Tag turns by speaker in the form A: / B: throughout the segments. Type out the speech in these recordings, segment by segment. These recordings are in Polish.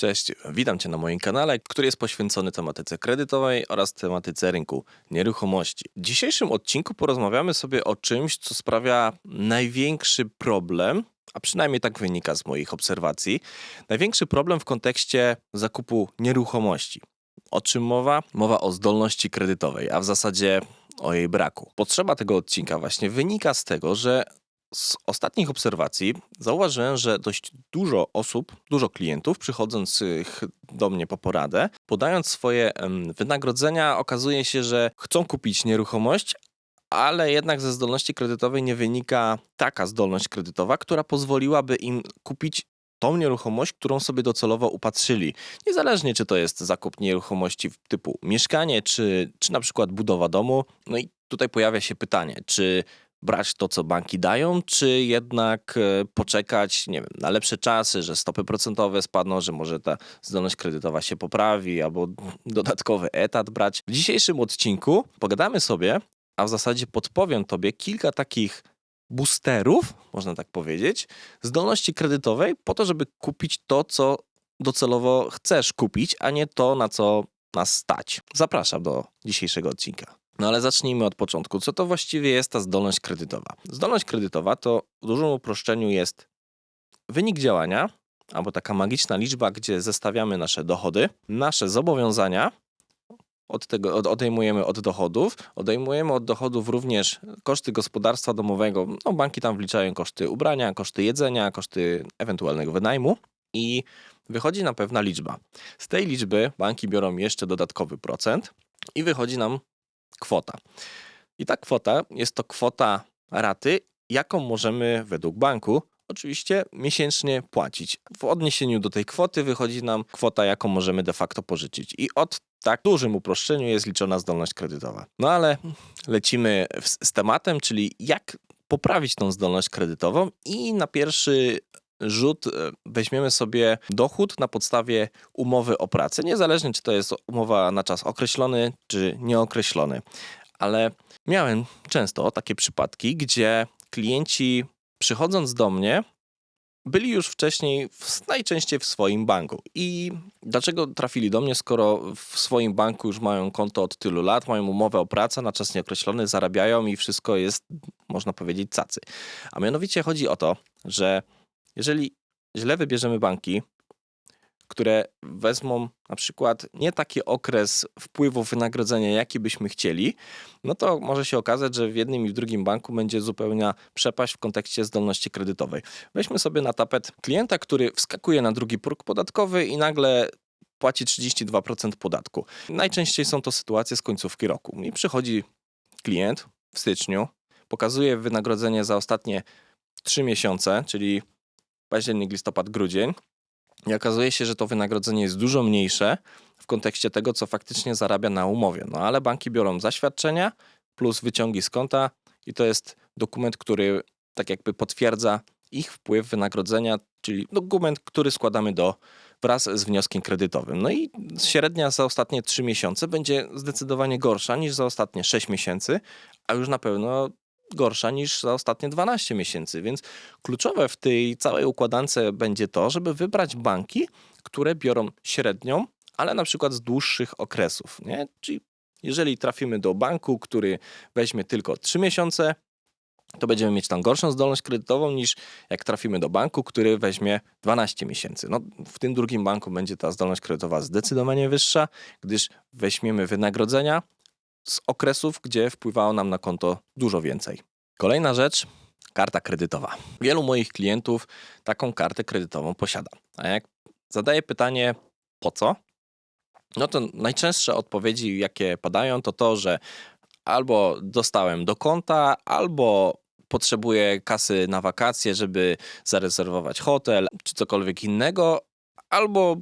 A: Cześć, witam Cię na moim kanale, który jest poświęcony tematyce kredytowej oraz tematyce rynku nieruchomości. W dzisiejszym odcinku porozmawiamy sobie o czymś, co sprawia największy problem, a przynajmniej tak wynika z moich obserwacji, największy problem w kontekście zakupu nieruchomości. O czym mowa? Mowa o zdolności kredytowej, a w zasadzie o jej braku. Potrzeba tego odcinka właśnie wynika z tego, że z ostatnich obserwacji zauważyłem, że dość dużo osób, dużo klientów przychodzących do mnie po poradę, podając swoje wynagrodzenia, okazuje się, że chcą kupić nieruchomość, ale jednak ze zdolności kredytowej nie wynika taka zdolność kredytowa, która pozwoliłaby im kupić tą nieruchomość, którą sobie docelowo upatrzyli. Niezależnie, czy to jest zakup nieruchomości typu mieszkanie, czy, czy na przykład budowa domu. No i tutaj pojawia się pytanie, czy brać to, co banki dają, czy jednak e, poczekać, nie wiem, na lepsze czasy, że stopy procentowe spadną, że może ta zdolność kredytowa się poprawi, albo dodatkowy etat brać. W dzisiejszym odcinku pogadamy sobie, a w zasadzie podpowiem Tobie kilka takich boosterów, można tak powiedzieć, zdolności kredytowej po to, żeby kupić to, co docelowo chcesz kupić, a nie to, na co nas stać. Zapraszam do dzisiejszego odcinka. No ale zacznijmy od początku. Co to właściwie jest ta zdolność kredytowa? Zdolność kredytowa to w dużym uproszczeniu jest wynik działania, albo taka magiczna liczba, gdzie zestawiamy nasze dochody, nasze zobowiązania, od tego od, odejmujemy od dochodów, odejmujemy od dochodów również koszty gospodarstwa domowego. No, banki tam wliczają koszty ubrania, koszty jedzenia, koszty ewentualnego wynajmu i wychodzi nam pewna liczba. Z tej liczby banki biorą jeszcze dodatkowy procent i wychodzi nam kwota. I ta kwota jest to kwota raty, jaką możemy według banku oczywiście miesięcznie płacić. W odniesieniu do tej kwoty wychodzi nam kwota, jaką możemy de facto pożyczyć. I od tak dużym uproszczeniu jest liczona zdolność kredytowa. No ale lecimy z tematem, czyli jak poprawić tą zdolność kredytową i na pierwszy rzut e, weźmiemy sobie dochód na podstawie umowy o pracę, niezależnie czy to jest umowa na czas określony czy nieokreślony. Ale miałem często takie przypadki, gdzie klienci przychodząc do mnie byli już wcześniej w, najczęściej w swoim banku. I dlaczego trafili do mnie, skoro w swoim banku już mają konto od tylu lat, mają umowę o pracę na czas nieokreślony, zarabiają i wszystko jest, można powiedzieć, cacy. A mianowicie chodzi o to, że jeżeli źle wybierzemy banki, które wezmą na przykład nie taki okres wpływu wynagrodzenia, jaki byśmy chcieli, no to może się okazać, że w jednym i w drugim banku będzie zupełna przepaść w kontekście zdolności kredytowej. Weźmy sobie na tapet klienta, który wskakuje na drugi próg podatkowy i nagle płaci 32% podatku. Najczęściej są to sytuacje z końcówki roku. I przychodzi klient w styczniu, pokazuje wynagrodzenie za ostatnie 3 miesiące, czyli październik, listopad, grudzień. I okazuje się, że to wynagrodzenie jest dużo mniejsze w kontekście tego, co faktycznie zarabia na umowie. No ale banki biorą zaświadczenia plus wyciągi z konta i to jest dokument, który tak jakby potwierdza ich wpływ wynagrodzenia, czyli dokument, który składamy do wraz z wnioskiem kredytowym. No i średnia za ostatnie 3 miesiące będzie zdecydowanie gorsza niż za ostatnie 6 miesięcy, a już na pewno gorsza niż za ostatnie 12 miesięcy. Więc kluczowe w tej całej układance będzie to, żeby wybrać banki, które biorą średnią, ale na przykład z dłuższych okresów. Nie? Czyli jeżeli trafimy do banku, który weźmie tylko 3 miesiące, to będziemy mieć tam gorszą zdolność kredytową niż jak trafimy do banku, który weźmie 12 miesięcy. No, w tym drugim banku będzie ta zdolność kredytowa zdecydowanie wyższa, gdyż weźmiemy wynagrodzenia z okresów, gdzie wpływało nam na konto dużo więcej. Kolejna rzecz, karta kredytowa. Wielu moich klientów taką kartę kredytową posiada. A jak zadaję pytanie, po co? No to najczęstsze odpowiedzi, jakie padają, to to, że albo dostałem do konta, albo potrzebuję kasy na wakacje, żeby zarezerwować hotel, czy cokolwiek innego, albo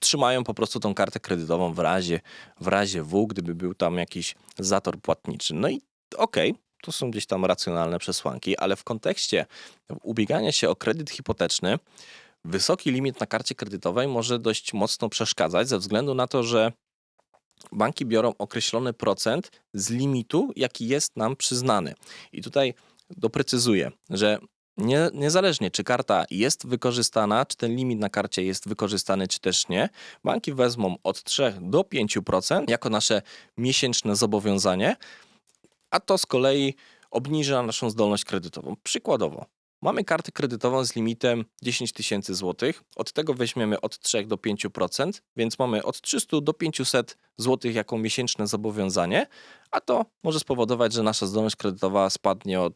A: trzymają po prostu tą kartę kredytową w razie, w razie W, gdyby był tam jakiś zator płatniczy. No i okej, to są gdzieś tam racjonalne przesłanki, ale w kontekście ubiegania się o kredyt hipoteczny, wysoki limit na karcie kredytowej może dość mocno przeszkadzać ze względu na to, że banki biorą określony procent z limitu, jaki jest nam przyznany. I tutaj doprecyzuję, że Nie, niezależnie czy karta jest wykorzystana, czy ten limit na karcie jest wykorzystany, czy też nie, banki wezmą od 3 do 5% jako nasze miesięczne zobowiązanie, a to z kolei obniża naszą zdolność kredytową. Przykładowo, mamy kartę kredytową z limitem 10 tysięcy złotych, od tego weźmiemy od 3 do 5%, więc mamy od 300 do 500 złotych jako miesięczne zobowiązanie, a to może spowodować, że nasza zdolność kredytowa spadnie o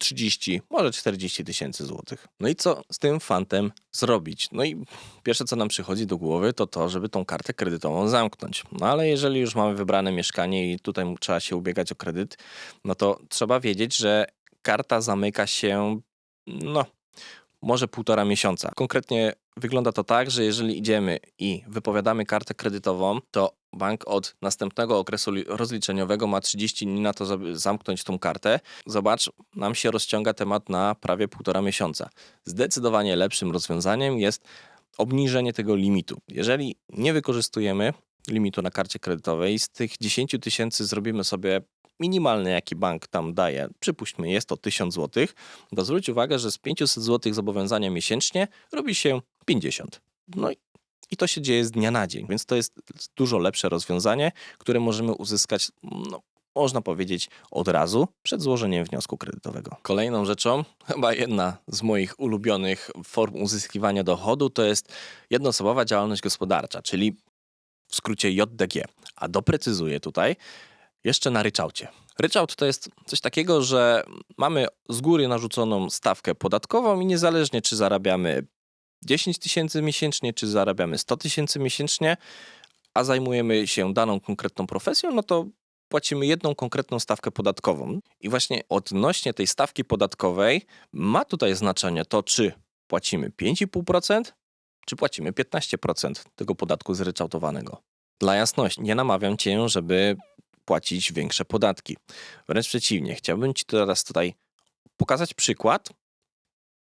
A: 30, może 40 tysięcy złotych. No i co z tym fantem zrobić? No i pierwsze, co nam przychodzi do głowy, to to, żeby tą kartę kredytową zamknąć. No ale jeżeli już mamy wybrane mieszkanie i tutaj trzeba się ubiegać o kredyt, no to trzeba wiedzieć, że karta zamyka się, no, może półtora miesiąca. Konkretnie wygląda to tak, że jeżeli idziemy i wypowiadamy kartę kredytową, to bank od następnego okresu li- rozliczeniowego ma 30 dni na to, żeby zamknąć tą kartę. Zobacz, nam się rozciąga temat na prawie półtora miesiąca. Zdecydowanie lepszym rozwiązaniem jest obniżenie tego limitu. Jeżeli nie wykorzystujemy limitu na karcie kredytowej, z tych 10 tysięcy zrobimy sobie minimalny, jaki bank tam daje, przypuśćmy jest to 1000 zł, to zwróć uwagę, że z 500 zł zobowiązania miesięcznie robi się 50. No i i to się dzieje z dnia na dzień, więc to jest dużo lepsze rozwiązanie, które możemy uzyskać, no, można powiedzieć, od razu przed złożeniem wniosku kredytowego. Kolejną rzeczą, chyba jedna z moich ulubionych form uzyskiwania dochodu, to jest jednoosobowa działalność gospodarcza, czyli w skrócie JDG. A doprecyzuję tutaj jeszcze na ryczałcie. Ryczałt to jest coś takiego, że mamy z góry narzuconą stawkę podatkową i niezależnie czy zarabiamy 10 tysięcy miesięcznie, czy zarabiamy 100 tysięcy miesięcznie, a zajmujemy się daną konkretną profesją, no to płacimy jedną konkretną stawkę podatkową. I właśnie odnośnie tej stawki podatkowej ma tutaj znaczenie to, czy płacimy 5,5%, czy płacimy 15% tego podatku zryczałtowanego. Dla jasności, nie namawiam cię, żeby płacić większe podatki. Wręcz przeciwnie, chciałbym ci teraz tutaj pokazać przykład,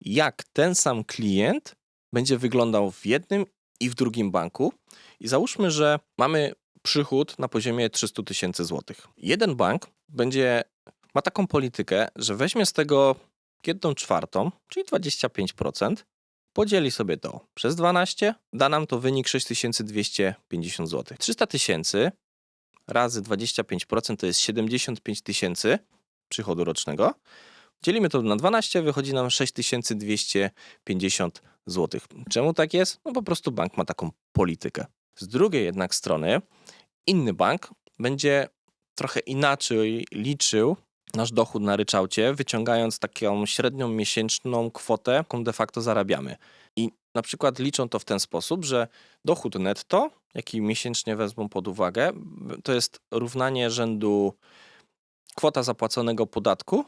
A: jak ten sam klient będzie wyglądał w jednym i w drugim banku. I załóżmy, że mamy przychód na poziomie 300 tysięcy złotych. Jeden bank będzie, ma taką politykę, że weźmie z tego jedną czwartą, czyli 25%, podzieli sobie to przez 12, da nam to wynik 6250 zł. 300 tysięcy razy 25% to jest 75 tysięcy przychodu rocznego. Dzielimy to na 12, wychodzi nam 6250 zł. Czemu tak jest? No po prostu bank ma taką politykę. Z drugiej jednak strony, inny bank będzie trochę inaczej liczył nasz dochód na ryczałcie, wyciągając taką średnią miesięczną kwotę, jaką de facto zarabiamy. I na przykład liczą to w ten sposób, że dochód netto, jaki miesięcznie wezmą pod uwagę, to jest równanie rzędu kwota zapłaconego podatku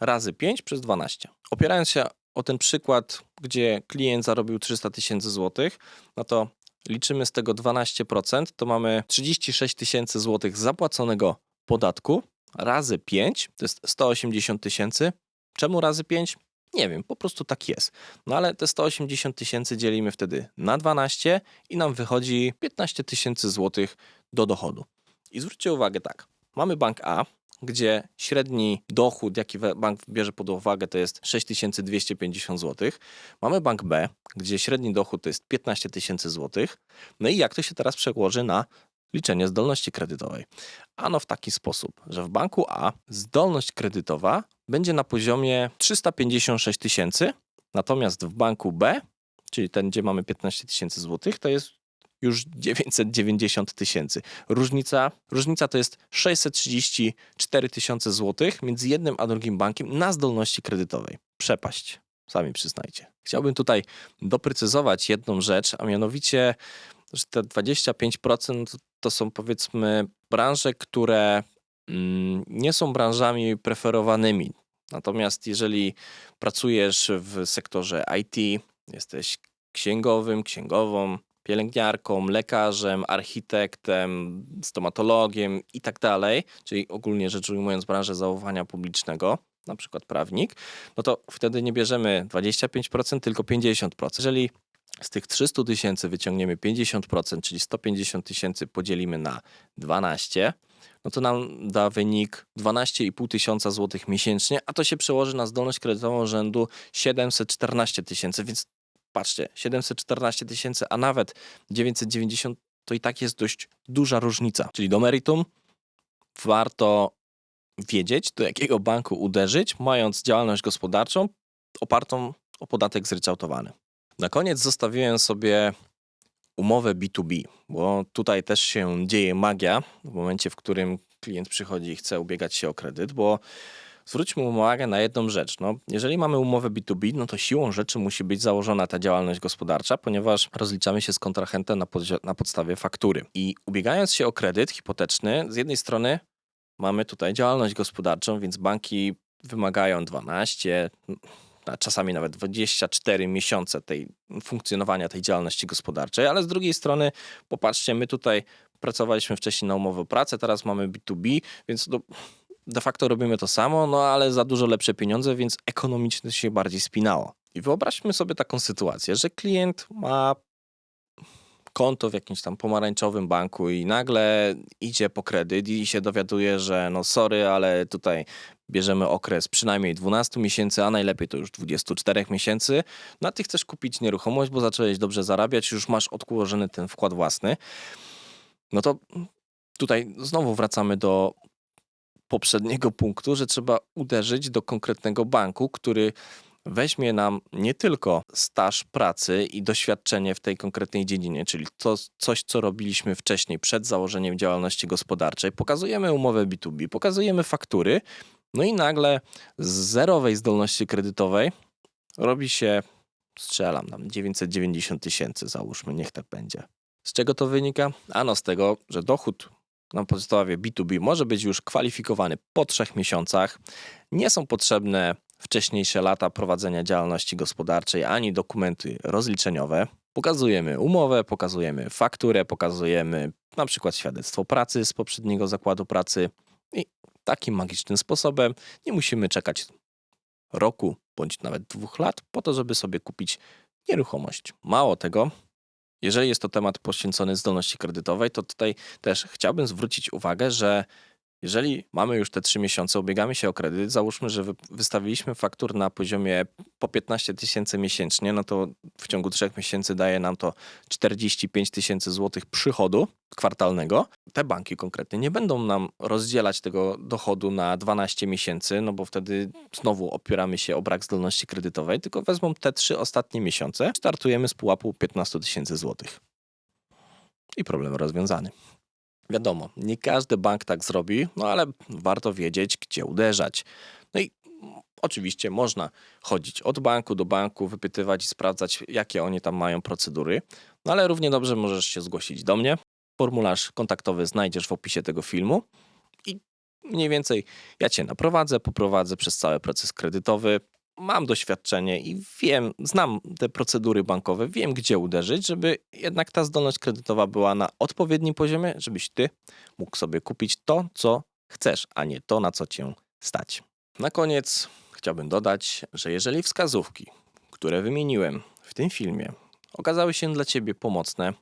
A: razy 5 przez 12. Opierając się o ten przykład, gdzie klient zarobił 300 tysięcy złotych, no to liczymy z tego 12%, to mamy 36 tysięcy złotych zapłaconego podatku razy 5, to jest 180 tysięcy. Czemu razy 5? Nie wiem, po prostu tak jest. No ale te 180 tysięcy dzielimy wtedy na 12 i nam wychodzi 15 tysięcy złotych do dochodu. I zwróćcie uwagę tak, mamy bank A, gdzie średni dochód, jaki bank bierze pod uwagę, to jest 6250 zł. Mamy bank B, gdzie średni dochód to jest 15 tysięcy złotych. No i jak to się teraz przełoży na liczenie zdolności kredytowej? Ano w taki sposób, że w banku A zdolność kredytowa będzie na poziomie 356 tysięcy, natomiast w banku B, czyli ten, gdzie mamy 15 tysięcy złotych, to jest już 990 tysięcy. Różnica, różnica to jest 634 tysiące złotych między jednym a drugim bankiem na zdolności kredytowej. Przepaść, sami przyznajcie. Chciałbym tutaj doprecyzować jedną rzecz, a mianowicie, że te 25% to są powiedzmy branże, które mm, nie są branżami preferowanymi. Natomiast jeżeli pracujesz w sektorze IT, jesteś księgowym, księgową, pielęgniarką, lekarzem, architektem, stomatologiem i tak dalej, czyli ogólnie rzecz ujmując branżę zaufania publicznego, na przykład prawnik, no to wtedy nie bierzemy 25%, tylko 50%. Jeżeli z tych 300 tysięcy wyciągniemy 50%, czyli 150 tysięcy podzielimy na 12, no to nam da wynik 12,5 tysiąca złotych miesięcznie, a to się przełoży na zdolność kredytową rzędu 714 tysięcy, więc patrzcie, 714 tysięcy, a nawet 990 to i tak jest dość duża różnica. Czyli do meritum warto wiedzieć, do jakiego banku uderzyć, mając działalność gospodarczą opartą o podatek zryczałtowany. Na koniec zostawiłem sobie umowę B2B, bo tutaj też się dzieje magia w momencie, w którym klient przychodzi i chce ubiegać się o kredyt, bo zwróćmy uwagę na jedną rzecz. No, jeżeli mamy umowę B2B, no to siłą rzeczy musi być założona ta działalność gospodarcza, ponieważ rozliczamy się z kontrahentem na, na podstawie faktury. I ubiegając się o kredyt hipoteczny, z jednej strony mamy tutaj działalność gospodarczą, więc banki wymagają 12, a czasami nawet 24 miesiące tej funkcjonowania tej działalności gospodarczej, ale z drugiej strony popatrzcie, my tutaj pracowaliśmy wcześniej na umowę o pracę, teraz mamy B2B, więc do, de facto robimy to samo, no ale za dużo lepsze pieniądze, więc ekonomicznie się bardziej spinało. I wyobraźmy sobie taką sytuację, że klient ma konto w jakimś tam pomarańczowym banku i nagle idzie po kredyt i się dowiaduje, że no sorry, ale tutaj bierzemy okres przynajmniej 12 miesięcy, a najlepiej to już 24 miesięcy. No a ty chcesz kupić nieruchomość, bo zacząłeś dobrze zarabiać, już masz odłożony ten wkład własny. No to tutaj znowu wracamy do poprzedniego punktu, że trzeba uderzyć do konkretnego banku, który weźmie nam nie tylko staż pracy i doświadczenie w tej konkretnej dziedzinie, czyli to coś, co robiliśmy wcześniej przed założeniem działalności gospodarczej, pokazujemy umowę B2B, pokazujemy faktury, no i nagle z zerowej zdolności kredytowej robi się, strzelam nam, 990 tysięcy, załóżmy, niech tak będzie. Z czego to wynika? Ano z tego, że dochód na podstawie B2B może być już kwalifikowany po trzech miesiącach. Nie są potrzebne wcześniejsze lata prowadzenia działalności gospodarczej ani dokumenty rozliczeniowe. Pokazujemy umowę, pokazujemy fakturę, pokazujemy na przykład świadectwo pracy z poprzedniego zakładu pracy i takim magicznym sposobem nie musimy czekać roku bądź nawet dwóch lat po to, żeby sobie kupić nieruchomość. Mało tego, jeżeli jest to temat poświęcony zdolności kredytowej, to tutaj też chciałbym zwrócić uwagę, że jeżeli mamy już te trzy miesiące, ubiegamy się o kredyt, załóżmy, że wystawiliśmy faktur na poziomie po 15 tysięcy miesięcznie, no to w ciągu trzech miesięcy daje nam to 45 tysięcy złotych przychodu kwartalnego. Te banki konkretnie nie będą nam rozdzielać tego dochodu na 12 miesięcy, no bo wtedy znowu opieramy się o brak zdolności kredytowej, tylko wezmą te trzy ostatnie miesiące, startujemy z pułapu 15 tysięcy złotych. I problem rozwiązany. Wiadomo, nie każdy bank tak zrobi, no ale warto wiedzieć, gdzie uderzać. No i oczywiście można chodzić od banku do banku, wypytywać i sprawdzać, jakie oni tam mają procedury, no ale równie dobrze możesz się zgłosić do mnie. Formularz kontaktowy znajdziesz w opisie tego filmu i mniej więcej ja cię naprowadzę, poprowadzę przez cały proces kredytowy mam doświadczenie i wiem, znam te procedury bankowe, wiem gdzie uderzyć, żeby jednak ta zdolność kredytowa była na odpowiednim poziomie, żebyś ty mógł sobie kupić to, co chcesz, a nie to, na co cię stać. Na koniec chciałbym dodać, że jeżeli wskazówki, które wymieniłem w tym filmie, okazały się dla ciebie pomocne,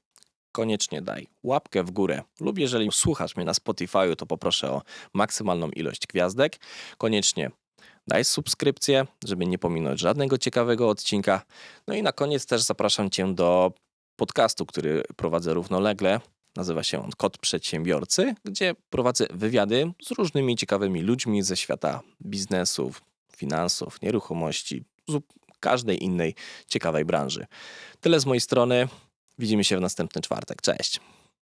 A: koniecznie daj łapkę w górę lub jeżeli słuchasz mnie na Spotify, to poproszę o maksymalną ilość gwiazdek. Koniecznie daj subskrypcję, żeby nie pominąć żadnego ciekawego odcinka. No i na koniec też zapraszam Cię do podcastu, który prowadzę równolegle. Nazywa się on Kod Przedsiębiorcy, gdzie prowadzę wywiady z różnymi ciekawymi ludźmi ze świata biznesów, finansów, nieruchomości, każdej innej ciekawej branży. Tyle z mojej strony. Widzimy się w następny czwartek. Cześć.